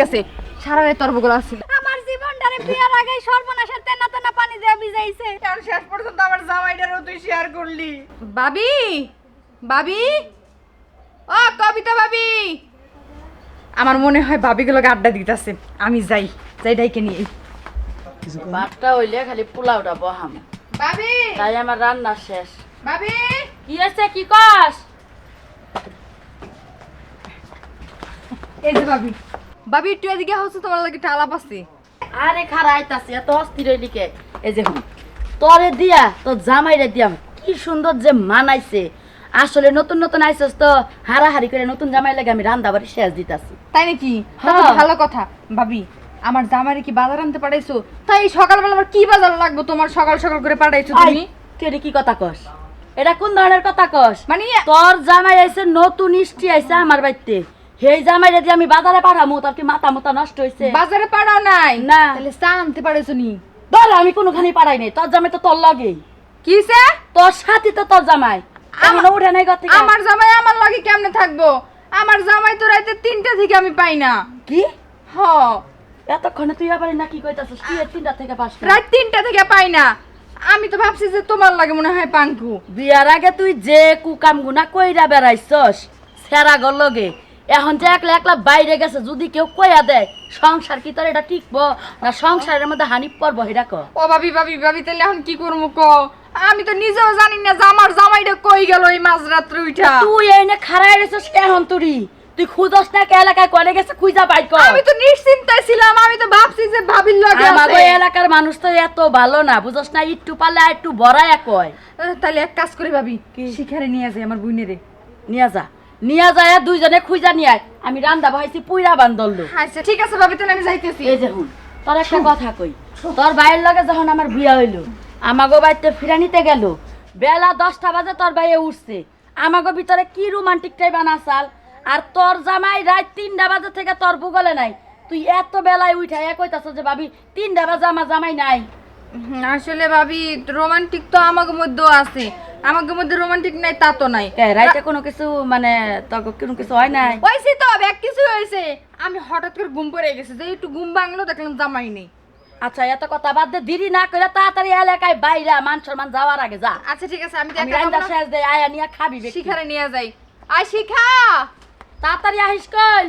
গেছে। সারা রাত তরবগুলো আসছিল আমার জীবনটারে বিয়ার আগে সর্বনাশের তেনা তেনা পানি দিয়ে ভিজাইছে। আর শেষ পর্যন্ত আমার জামাইটারও তুই শেয়ার করলি। বাবি বাবি ও কবিতা বাবি। আমার মনে হয় বাবিগুলোকে আড্ডা দিতেছে। আমি যাই যাই ডাইকে নিয়ে ভাতটা হইলে খালি পোলাওটা বহাম। বাবি! তাই আমার রান্না শেষ। বাবি! কি আছে কি কস? এই যে বাবি। বাবি একটু এদিকে হচ্ছে তোমার লাগে একটা আলাপ আছে আরে খারা আইতাছি এত অস্থির হইলিকে এই যে তরে দিয়া তো জামাইরে দিয়াম কি সুন্দর যে মানাইছে। আসলে নতুন নতুন আইসস তো হারাহারি করে নতুন জামাই লাগে আমি রান্না বাড়ি শেষ দিতাছি। তাই নাকি? হ্যাঁ। ভালো কথা। ভাবি আমার জামাইরে কি বাজার আনতে পাঠাইছো? তাই সকালবেলা আমার কি বাজার লাগবে তোমার সকাল সকাল করে পাঠাইছো তুমি? কেডি কি কথা কস? এটা কোন ধরনের কথা কস? মানে তোর জামাই আইছে নতুন ইষ্টি আইছে আমার বাড়িতে। সেই জামাই যদি আমি বাজারে পাঠামু তোর কি মাথা মুতা নষ্ট হইছে? বাজারে পাঠাও নাই? না। তাহলে চা আনতে পাঠাইছো নি? ধর আমি কোনোখানি পাঠাই নাই। তোর জামাই তো তোর লাগেই। কিসে তোর সাথে তো তোর জামাই। এখনও উঠে নাই থেকে। আমার জামাই আমার লাগে কেমনে থাকব? আমার জামাই তো রাতে তিনটা থেকে আমি পাই না। কি? হ। এতক্ষণে তুই আবার না কি কইতাছিস? কি তিনটা থেকে পাঁচটা রাত তিনটা থেকে পাই না। আমি তো ভাবছি যে তোমার লাগে মনে হয় পাঙ্কু। বিয়ার আগে তুই যে কুকাম গুনা কইরা বেড়াইছস সেরা গর লগে। এখন যে একলা একলা বাইরে গেছে যদি কেউ কইয়া দেয় সংসার কি তোর এটা টিকবো না সংসারের মধ্যে হানি পড়ব সেটা ক? ও ভাবি ভাবি ভাবি তাহলে এখন কি করব ক? আমি তো নিজেও জানি না যে আমার জামাইটা কই গেল এই মাঝরাত্রে উঠা তুই এনে খারাই রেছিস কেহন তুরি। তুই খুঁজস না কে এলাকায় করে গেছে খুঁজা পাই কর। আমি তো নিশ্চিন্তায় ছিলাম আমি তো ভাবছি যে ভাবির লগে আমার আছে। ওই এলাকার মানুষ তো এত ভালো না বুঝস না একটু পালে একটু বড়ায় কয়। তাহলে এক কাজ করে ভাবি শিখারে নিয়ে যাই আমার বুইনেরে নিয়া যা। নিয়া যায় দুইজনে খুঁজা নিয়ে আয়। আমি রান্দা বহাইছি পুইরা বান্দললো আচ্ছা ঠিক আছে ভাবি তাহলে আমি যাইতেছি। এই যে হুন তোর একটা কথা কই। তোর ভাইয়ের লগে যখন আমার বিয়া হইল আমাগো বাড়িতে ফিরা নিতে গেল বেলা দশটা বাজে তোর ভাইয়ে উঠছে। আমাগো ভিতরে কি রোমান্টিক টাইপ আনাসাল আর তোর জামাই রাত তিনটা বাজে থেকে তোর ভূগোলে নাই। তুই এত বেলায় উঠাই কইতাছ যে ভাবি তিনটা বাজে আমার জামাই নাই। আসলে ভাবি রোমান্টিক তো আমাকে মধ্যেও আছে। আমাকে মধ্যে রোমান্টিক নাই তা তো নাই। রাইতে কোনো কিছু মানে তোর কোনো কিছু হয় নাই? হয়েছে তো এক কিছু হয়েছে আমি হঠাৎ করে ঘুম পড়ে গেছে যে একটু ঘুম ভাঙলো দেখলাম জামাই নেই। আচ্ছা এত কথা বাদ দে দেরি না করে তাড়াতাড়ি এলাকায় বাইরা মান সম্মান যাওয়ার আগে যা। আচ্ছা ঠিক আছে আমি তো আমি একা রান্দা শেষ দে আয়া নিয়া খাবি। শিখারে নিয়ে যাই। আয় শিখা! তাড়াতাড়ি আহিস কই?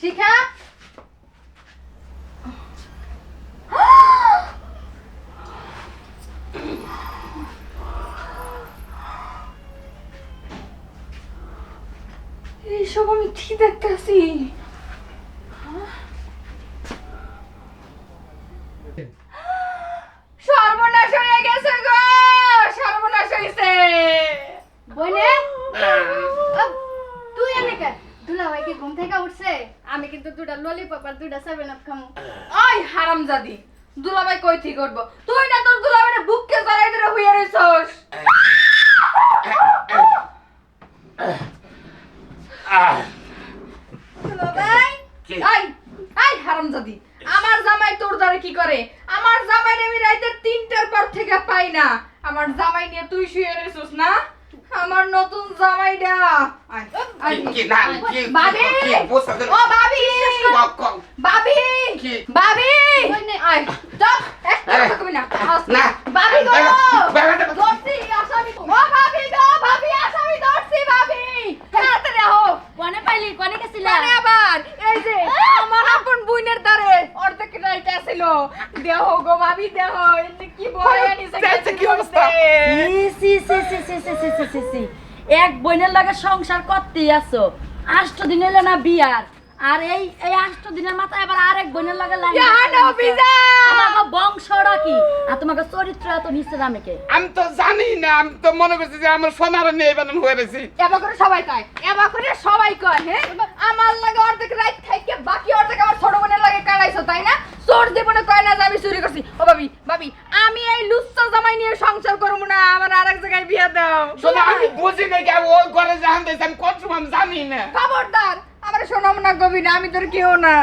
শিখা! এইসব আমি কি দেখতেছি। সর্বনাশ হয়ে গেছে গো! সর্বনাশ হয়েছে! বইনে? তুই এনেকে দুলা ভাই কি? ঘুম থেকে উঠছে? আমি কিন্তু দুটা ললিপপ আর দুটা সেভেন আপ খামু। ওই হারামজাদি দুলাভাই কই ঠিক করব তুই না তোর দুলাভাইরে বুককে জড়াই ধরে হইয়া রইছস দুলাভাই কি? আই আই হারামজাদি আমার জামাই তোর দ্বারা কি করে আমার জামাই আমি রাইতের তিনটার পর থেকে পাই না আমার জামাই নিয়ে তুই শুয়ে রইছস না আমার নতুন জামাইডা আয়, আয়, কি- কি না, কি- ভাবি কি অবস্থা করে- ও ভাবি ক- ক- ভাবি কি? ভাবি বইনে। আয় চপ একটা আরে, কথা কবি না না। ভাবি গো বাবা, বাবা, ধরছি আসামি ও ভাবি গো ভাবি আসামি ধরছি ভাবি তাড়াতাড়ি আহো কোনে পাইলি কোনে গেছিলা মানে আবার এই যে আমার আপন বুইনের দ্বারে অর্ধেক রাইট আছিল দেহ গো ভাবি দেহ কি বলে আনিছে কি অবস্থা? সি সি সি সি সি সি সি সি সি সি এক বোনের লাগে সংসার করতেই আছো। আষ্ট দিন এলো না বিয়ার। আর এই এই আষ্ট দিনের মাথায় আবার আরেক বোনের লাগে বংশটা কি? আর তোমাকে চরিত্র এত নিচে নামে কে? আমি তো জানি না আমি তো মনে করছি যে আমার সোনার নিয়ে বানান হয়ে রয়েছি এবার করে সবাই কয় এবার করে সবাই কয় হ্যাঁ? আমার লাগে অর্ধেক রাত থাইকে বাকি অর্ধেক আমার ছোট বোনের লাগে কাটাইছো তাই না? চোর জীবনে কয় না যে আমি চুরি করছি? ও ভাবি ভাবি আমি এই লুচ্চা জামাই নিয়ে সংসার করব না আমার আরেক জায়গায় বিয়ে দাও। শোনা আমি বুঝি না কি ওই ঘরে দিয়েছি আমি কত সময় আমি জানি না। খবরদার আমার শোনাম না কবি না আমি তোর কেউ না।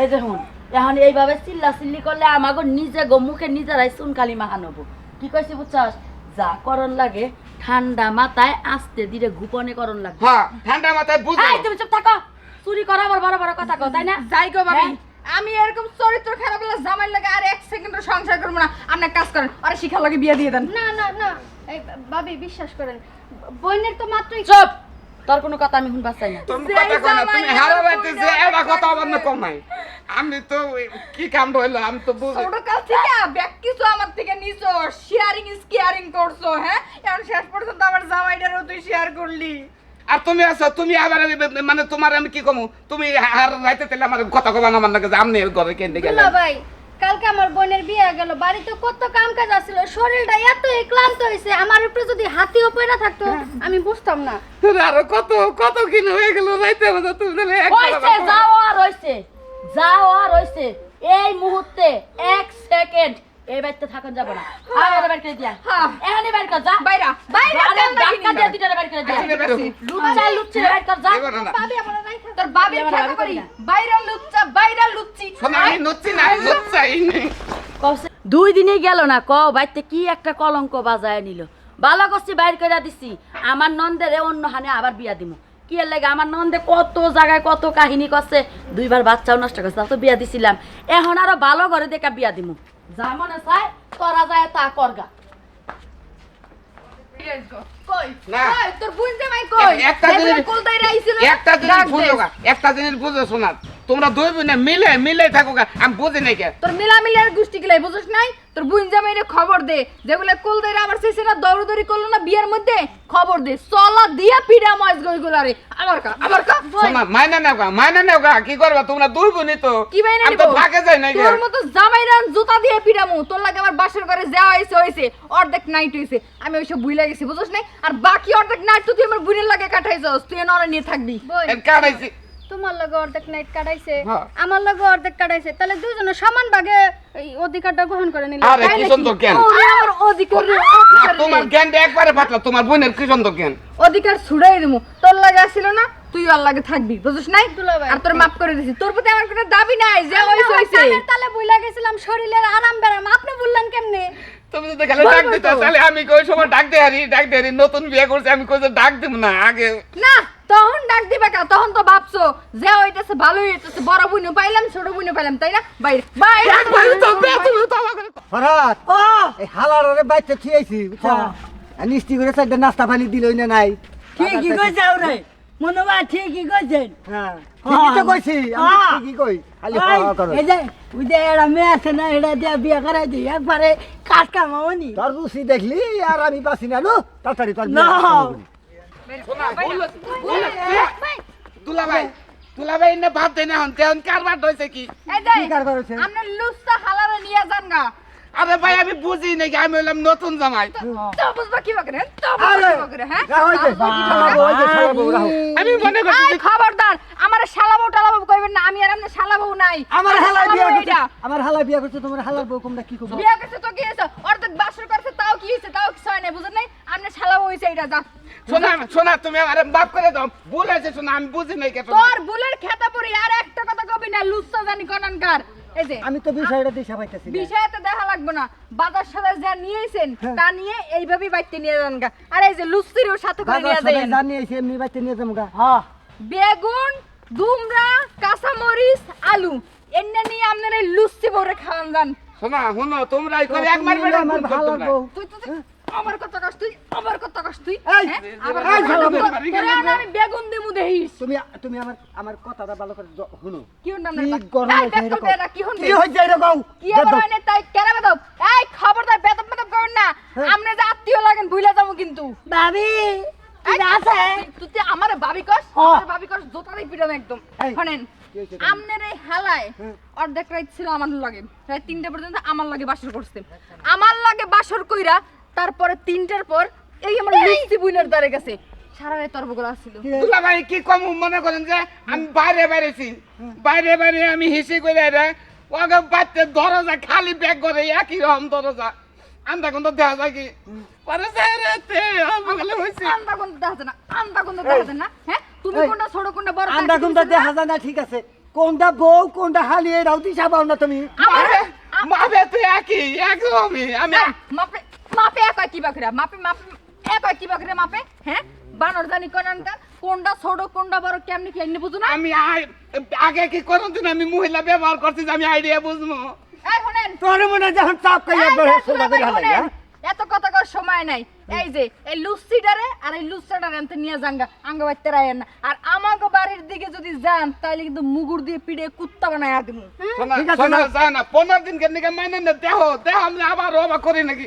এই দেখুন এখন এইভাবে চিল্লা চিল্লি করলে আমাকে নিজে গো মুখে নিজেরাই চুনকালি মাহানবো কি কইছি বুঝছস? যা করণ লাগে ঠান্ডা মাথায় আস্তে ধীরে গোপনে করণ লাগবে হ্যাঁ ঠান্ডা মাথায় বুঝো। এই তুমি চুপ থাকো। চুরি করা আবার বড় বড় কথা কও তাই না? যাই গো ভাবি হ্যাঁ? আমি এরকম চরিত্র খারাপ হলে জামাই লাগে আর এক সেকেন্ডও সংসার করব না। আপনার কাজ করেন আরে শিখা লাগে বিয়ে দিয়ে দেন। না না না। এই ভাবি বিশ্বাস করেন বোনের তো মাত্রই চুপ! তোর কোনো কথা আমি শুনবার চাই না। তুমি কথা কও না তুমি জামাই হারা আমার যে এটা কথা আমার না বলে। কমাই আমি তো কি কাম রইল আমি তো বুঝি ছোট কাল থেকে ব্যাগ কিছু আমার থেকে নিছো শেয়ারিং ইজ কেয়ারিং করছ হ্যাঁ? এখন শেষ পর্যন্ত আমার জামাইটারও তুই শেয়ার করলি। আর তুমি আছো তুমি আবার মানে তোমার আমি কি কমু? তুমি হার রাইতে তাহলে আমার কথা কবা না আমার নাকি আমনে ঘরে কেন গেলেন ভাই কালকে আমার বোনের বিয়ে গেল বাড়িতে কত কাম কাজ আসছিল শরীরটা এত ক্লান্ত হয়েছে আমার উপরে যদি হাতি হাতিও পয়না থাকতো আমি বুঝতাম না। আরও কত কত কিন হয়ে গেল রাইতে আমাদের তুমি তাহলে হইছে যাও আর হইছে যাও আর হইছে এই মুহূর্তে এক সেকেন্ড। এই বাড়িতে থাকুন যাব না। আর বাড়ি করে দিয়া। হ্যাঁ। এখানে বাড়ি কর যা। বাইরা বাইরা আরে দেন ডাক্তার নিবা? দিয়ে দুইটা বাড়ি করে দিয়া। লুচ্চা লুচ্চি বাড়ি কর যা। ভাবি আমার রাইখা তোর খেলা করি। করি বাইরা লুচ্চা বাইরা লুচ্চি। শোনা আমি নচ্ছি না নেই। দুই দিনই গেল না ক বাইতে কি একটা কলঙ্ক বাজায় নিল। ভালো করছি বাইর করে দিছি আমার নন্দের অন্য হানে আবার বিয়া দিমু। কি এর লাগে আমার নন্দে কত জায়গায় কত কাহিনী করছে। দুইবার বাচ্চাও নষ্ট করছে তো বিয়া দিছিলাম। এখন আরও ভালো ঘরে দেখা বিয়া দিমু। যা মনে চায় করা যায় তা করগা। কই? না। তোর বোন জামাই কই? একটা জিনিস- বুঝো শোনা তোমরা দুই বোনে মিলে মিলে থাকো আমি বুঝি নাই তোর মিলে গোষ্ঠী গেলে বুঝিস নাই? তোর বোন জামাইরে খবর দে। যেগুলা কোলদের আমার শেষে না দৌড়দৌড়ি করল না বিয়ের মধ্যে? খবর দে। চলা দিয়া পিড়া মজ গইগুলারে আমার কা আমার কা। শোনা মাইনা নেও গা মাইনা নেও গা কি করবা? তোমরা দুই বোনই তো। কি বাইনা আমি তো ফাঁকে যাই নাই তোর মতো জামাইরা জুতা দিয়ে পিড়ামু তোর লাগে আমার বাসর ঘরে যাওয়া হইছে হইছে। অর্ধেক নাইট হইছে। আমি ওইসব ভুলে গেছি বুঝছ নাই? আর বাকি অর্ধেক নাইট তো তুই আমার বোনের লাগে কাটাইছস। তুই নরে নিয়ে থাকবি। কাটাইছি। তোমার লগে অর্ধেক নাইট কাটাইছে হ্যাঁ। আমার লগে অর্ধেক কাটাইছে তাহলে দুজনে সমান ভাগে অধিকারটা গ্রহণ করে নিলাম আরে কি সুন্দর জ্ঞান? আমার অধিকার না তোমার জ্ঞানটা একবারে পাতলা তোমার বোনের কি সুন্দর জ্ঞান? অধিকার ছুড়াই দিমু। তোর লাগে আসিল না তুই আর লাগে থাকবি বুঝছ নাই? আর তোর মাফ করে দিছি। তোর প্রতি আমার কোনো দাবি নাই যে হইছে। হইছে তালে বুইলা গেছিলাম শরীরের আরাম বেরাম আপনি বললেন কেমনে? তুমি যদি খালি ডাক দিতে তাহলে আমি কই সময় ডাক দে হারি ডাক দে হারি নতুন বিয়ে করছি আমি কই ডাক দিব না আগে না তখন ডাক দিবে কা তখন তো ভাবছ যে হইতেছে ভালোই হইতেছে বড় বুনু পাইলাম ছোট বুনু পাইলাম তাই না? বাইরে বাইরে। একবারে তো তুমি তো আমাকে ফরাত এই হালারে বাইতে থিয়েছি বুঝছা? নিষ্টি করে চারটে নাস্তা পানি দিল না নাই। ঠিকই কইছে ওরে মনোবা ঠিকই কইছেন। হ্যাঁ ঠিকই তো কইছি আমি হ্যাঁ। ঠিকই কই খালি হওয়া করো। এই যে ওই যে এরা মেয়ে আছে না এটা দিয়ে বিয়ে করাই দিই একবারে কাজ কামাওনি তোর রুচি দেখলি আর আমি বাসি না নো তাড়াতাড়ি তোর না। শোনা বল দুলা ভাই দুলা ভাই না ভাত দেয় না হন কারবার হইছে কি? কি কারবার হইছে? আপনি লুস্তা হালারে নিয়ে যান গা। আরে ভাই আমি বুঝি নাকি আমি হলাম নতুন জামাই। তো বুঝবা কি করে তো বুঝবা কি করে হ্যাঁ? রাহো হইছে শালাবো হইছে শালাবো রাহো। আমি মনে করছি খবরদার আমার শালাবউ টালাবউ কইবেন না আমি আর আপনার শালাবউ নাই। আমার হালা বিয়া করছে আমার হালা বিয়া করছে তোমার হালার বউ কোনটা কি করব? বিয়া করছে তো কি হয়েছে অর্ধেক বাসর করছে তাও কি হয়েছে তাও কিছু হয় না বুঝেন নাই? শালাবউ হয়েছে এটা যা। শোনা শোনা তুমি আমার বাপ করে দাও ভুল আছে শোনা আমি বুঝি নাই কে তোর বুলের খেতা পড়ি আর একটা কথা কবি না লুচ্ছা জানি কনানকার এই যে আমি তো বিষয়টা দিশা পাইতেছি না। বিষয়তে দেখা লাগবে না। বাজার সাথে যা নিয়েছেন হ্যাঁ। তা নিয়ে এইভাবেই বাইতে নিয়ে যান গা। আর এই যে লুচিরও সাথে করে নিয়ে যান জানি এসে এমনি বাইতে নিয়ে যাব গা। হ্যাঁ বেগুন দুমরা কাঁচামরিচ আলু এনে নিয়ে আপনার এই লুচি ভরে খাওয়ান যান। শোনা শুনো তোমরা করে একবার আমার ভুল তুই তো আমার কথা কস তুই আমার কথা কস তুই এই, আমি বেগুন দিমু দেহিস তুমি তুমি আমার আমার কথাটা ভালো করে শুনো। কি হন আমরা গরম এরকম? কি হন কি এরকম? কি আবার তাই কেন বেদব এই খবরদার বেতন করুন না। হ্যাঁ। যে আত্মীয় লাগেন ভুলে যাব কিন্তু। ভাবি এই, ঠিক আছে? তুই- তুই তুই ভাবি কস। আমার ভাবি কস জোতারই পিটাম একদম। শোনেন কি হয়েছে তোমার? আমনের এই হালায়। অর্ধেক রাত ছিল আমার লাগে। রাত তিনটা পর্যন্ত আমার লাগে বাসর করছে। আমার লাগে বাসর কইরা তারপরে তিনটার পর এই আমার মিষ্টি বুইনের দ্বারে গেছে। সারা রাত তরবগুলো আসছিল। দুলা ভাই কি কম মনে করেন যে আমি বাইরে বাইরেছি। বাইরে বাইরে আমি হিসি করে রে ওকে বাচ্চা দরজা খালি ব্যাগ করে একই রকম দরজা। আন্দা কোন দেখা যায় কি? পরে সে রে তে হইছে। আন্দা কোন দেখা যায় না আন্দা কোন দেখা যায় না হ্যাঁ? তুমি কোনটা ছোট কোনটা বড় আন্দা তা কুন্দা না? দেখা যায় না ঠিক আছে। কোনটা বউ কোনটা হালি এটাও দিশা পাও না তুমি। মাপে মাপে তো একই একদমই আমি মাপে মাপে এক কি বাকরে? মাপে মাপে এক কি বাকরে মাপে? হ্যাঁ? বানর জানি কোনটা কোনটা ছোট কোনটা বড় কেমনি কেমনি বুঝো না? আমি আগে কি কোনদিন আমি মহিলা ব্যবহার করছি আমি আইডিয়া বুঝব? এই শুনেন। তোর মনে যখন চাপ সোজা করে হ্যাঁ? এত কথা কর সময় নাই। এই যে এই লুসিডারে আর এই লুসাডারে আনতে নিয়ে যাঙ্গা। আঙ্গ বাইতে রায়েন না। আর আমাগো বাড়ির দিকে যদি যান তাহলে কিন্তু মুগুর দিয়ে পিড়ে কুত্তা বানায় দিমু। শোনা ঠিক আছে শোনা না? না। পনেরো দিন কেন মানে না দেহ দেহ আমি আবার অবাক করি নাকি।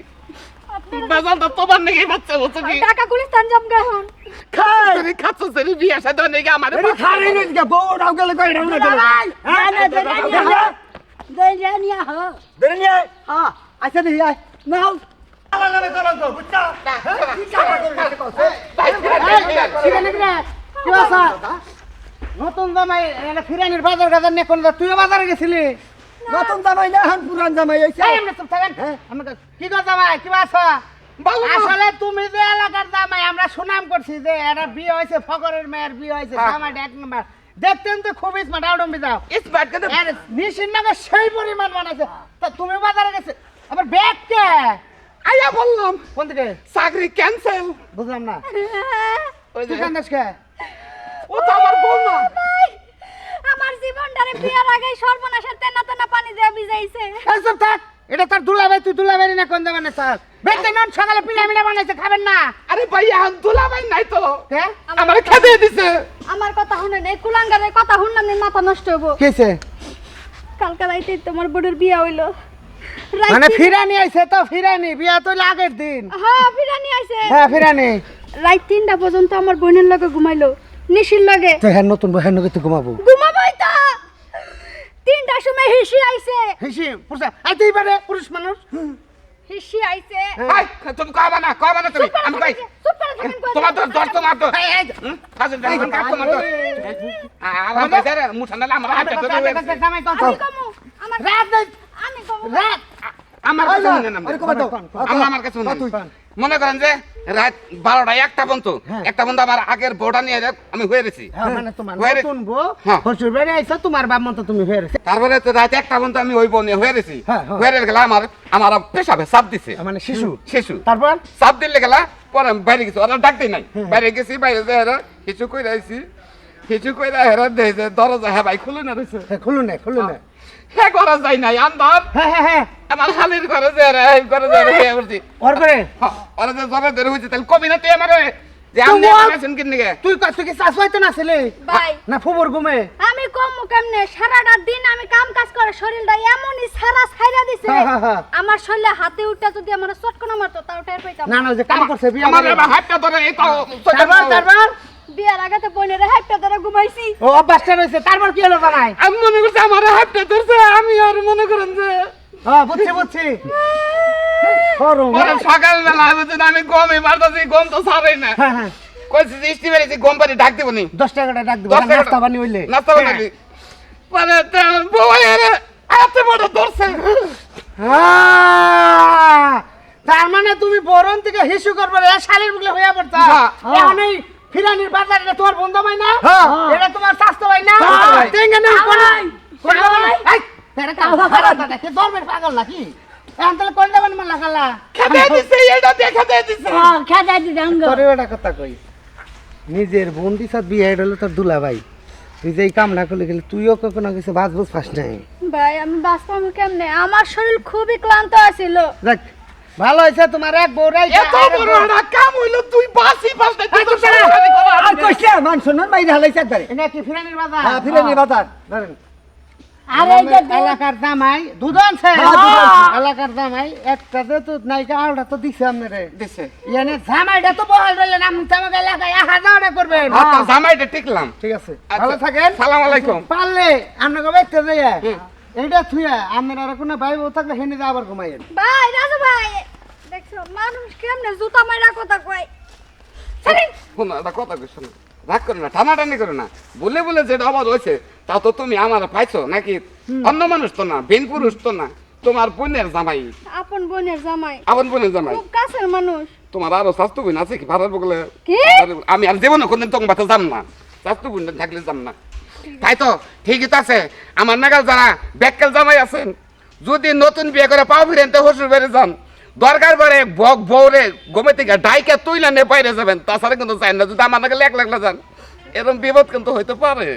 বেজালটা তোমার নাকি বাচ্চা হচ্ছে কি? টাকা গুলিস্তান জমগা এখন খাই। তুমি খাচ্ছ সেরি বিয়ে সাথে নাকি আমার এটি খারি নই দিকে বউ ওটাও গেলে কই এটাও না গেলে হ্যাঁ? না, না, না, না, না। নিয়া হ। হ্যাঁ। আচ্ছা দেখি আয়। নাও। তো হ্যাঁ? নতুন জামাই এটা ফিরানির বাজার গাজার নিয়ে কোন তুইও বাজারে গেছিলি নতুন জামাই না এখন পুরান জামাই হইছে এই আমরা চুপ থাকেন। হ্যাঁ? আমরা কি কর জামাই কি বাসা। আসলে তুমি যে এলাকার জামাই আমরা সুনাম করছি যে এটা বিয়ে হয়েছে ফকরের মেয়ের বিয়ে হয়েছে হ্যাঁ। জামাইটা এক নম্বর। দেখতেন তো খুবই স্মার্ট আউটম্বি যাও। স্মার্ট কিন্তু এর নিশিন্নাকে সেই পরিমাণ বানাইছে। তা তুমি বাজারে গেছে? আবার ব্যাগ কে? আইয়া বললাম। কোন দিকে চাকরি ক্যান্সেল বুঝলাম না। ওই যে কান্দাস কে? ও তো আমার বল না বিয়ার আগে সর্বনাশের তেনা তেনা পানি দিয়ে ভিজাইছে। থাক এটা তোর দুলাভাই তুই দুলাভাই না কোন দেবেন স্যার নন সকালে পিরামিডা বানাইছে খাবেন না। আরে ভাই এখন নাই তো। আমার খেতে দিছে। আমার কথা শুনেন এই কুলাঙ্গারের কথা শুনলাম মাথা নষ্ট হব কেছে কালকে রাইতে তোমার বিয়া হইল। মানে ফিরানি আইছে তো ফিরানি বিয়া তো আগের দিন। হ্যাঁ ফিরানি আইছে। হ্যাঁ ফিরানি। রাত তিনটা পর্যন্ত আমার বোনের লগে ঘুমাইলো নিশির লগে। তো হ্যাঁ নতুন বউ হ্যাঁ নগে তুই ঘুমাবো সময় হিসি আইছে। হিসি পুরুষ আইতেই পারে পুরুষ মানুষ। হিসি আইছে। আই তুমি কবা না কবা না তুমি? আমি কই? তোমার তো দর তোমার তো? কাজের দেখবেন কাজ তোমার তো আমার বাজারে মুঠা নালে আমার হাতে ধরে। আমি কমু। আমার রাত আমি কমু। রাত। আমার কাছে আমার কাছে মনে করেন যে রাত বারোটা একটা পর্যন্ত হ্যাঁ। একটা পর্যন্ত আমার আগের বউটা নিয়ে আমি হয়ে গেছি। হ্যাঁ মানে তোমার হয়ে তোমার বাপ মতো তুমি হয়ে গেছে। তারপরে তো রাত একটা পর্যন্ত আমি ওই বউ নিয়ে হয়ে গেছি। হ্যাঁ, গেলে আমার আমার পেশাবে চাপ দিছে। মানে শিশু। শিশু। তারপর? চাপ দিলে গেলা পরে বাইরে গেছি ওরা ডাক দিই নাই। বাইরে গেছি বাইরে যে হেরা কিছু কইরা আইছি। কিছু কইরা হেরা দেয় দরজা হ্যাঁ ভাই খুলে না রয়েছে। খুলুন না খুলুন না। হ্যাঁ করা যায় নাই আন্দার হ্যাঁ হ্যাঁ হ্যাঁ। আমার খালির ঘরে যে হেরা এই ঘরে যে হেরা ওর করে যে জবে ধরে হয়েছে তাহলে কবি না তুই আমারে? যে আপনি আছেন কিনে গে? তুই কত কি চাষ হইতো না ছেলে? না ফুবর ঘুমে? আমি কমু কেমনে? সারাটা দিন আমি কাম কাজ করে শরীরটা এমনই সারা ছাইরা দিছে। আমার শরীরে হাতে উঠটা যদি আমার চটকনা মারতো তাও টের পাইতাম। না না যে কাম করছে বিয়া আমার করে। এবার হাতটা ধরে এই তো তারপর তারপর? বিয়ার আগে তো বোনের হাইপটা ধরে ঘুমাইছি। ও অভ্যাসটা রয়েছে তারপর কি হলো জানাই? আমি মনে করছি আমার হাতটা ধরছে আমি আর মনে করেন যে হ্যাঁ বুঝছি বুঝছি। করো পরে সকালবেলা আমি যদি আমি গমই মারতেছি গম তো সারাই না। হ্যাঁ হ্যাঁ। কইছি যে ইস্টি বেরিয়েছি গম পারি ডাক দিব নি। দশ টাকাটা ডাক দিব দশ টাকা- নাস্তা বানি হইলে। নাস্তা বানালি পরে তো আমার বউ এর এত বড় ধরছে। হ্যাঁ, তার মানে তুমি বরণ থেকে হিসু করবে এ শালির মুখলে হইয়া পড়তা। হ্যাঁ। এখন এই ফিরানির বাজার এটা তোমার বন্ধু ভাই না? হ্যাঁ। এটা তোমার স্বাস্থ্য ভাই না। তেঙ্গে না কোন কোন ধর্মের পাগল নাকি? এখন তাহলে কোন মালা দিছে এটা দিছে। হ্যাঁ, তোরে কথা কই। নিজের বন্দি সাথ বিয়ে হলো তোর দুলা ভাই। তুই যে এই কাম না করলে গেলে তুইও কখনো কিছু বাজ বুঝ ফাস নাই। ভাই আমি বাঁচতাম কেমনে? আমার শরীর খুবই ক্লান্ত আছিল। দেখ ভালো হয়েছে তোমার এক বউরাই এত বড় একটা কাম হইল তুই বাসি বাস না তুই তো আর কইছে মান শুনুন মাইরে হালাইছে একবারে। এটা কি ফিরানির বাজার? হ্যাঁ ফিরে বাজার ধরেন আর এই যে আমাদের এলাকার হ্যাঁ। এলাকার একটা যে তো দিছে আপনারে। দিছে। ইয়ানে জামাইটা তো বহাল রইলেন আপনি তো আমাকে এলাকায় আহা যাওয়া করবেন জামাইটা টিকলাম। ঠিক আছে আচ্ছা। ভালো থাকেন। সালাম আলাইকুম। পারলে আপনাকে বাইতে যাইয়া এইটা থুয়া আপনার আর কোনো ভাই বউ থাকলে হেনে যা আবার ঘুমাইয়েন। ভাই রাজু ভাই দেখছ মানুষ কেমনে জুতা মাইরা কথা কয়। কথা কই শোনো রাগ করো না টানাটানি করো না। বলে বলে যেটা আবার হয়েছে তা তো তুমি আমার পাইছো নাকি? অন্য মানুষ তো না বেন পুরুষ তো না। তোমার বোনের জামাই। আপন বোনের জামাই। আপন বোনের জামাই। খুব কাছের মানুষ। তোমার আরও স্বাস্থ্য বোন আছে কি? ভাড়ার বগলে কি? আমি আর জীবনে কোনদিন তোমার বাচ্চা যাম না। স্বাস্থ্য বোন থাকলে যাম না। তাই তো ঠিকই তো আছে। আমার নাগাল যারা ব্যাককেল জামাই আছেন যদি নতুন বিয়ে করে পাও ফিরেন তো হসুর বেড়ে যান। দরকার পরে বউরে গমে থেকে ডাইকে তুইলা নে বাইরে যাবেন, তাছাড়া কিন্তু চাই না, যদি আমার নাকি এক লাগলা যান এরকম বিপদ কিন্তু হইতে পারে।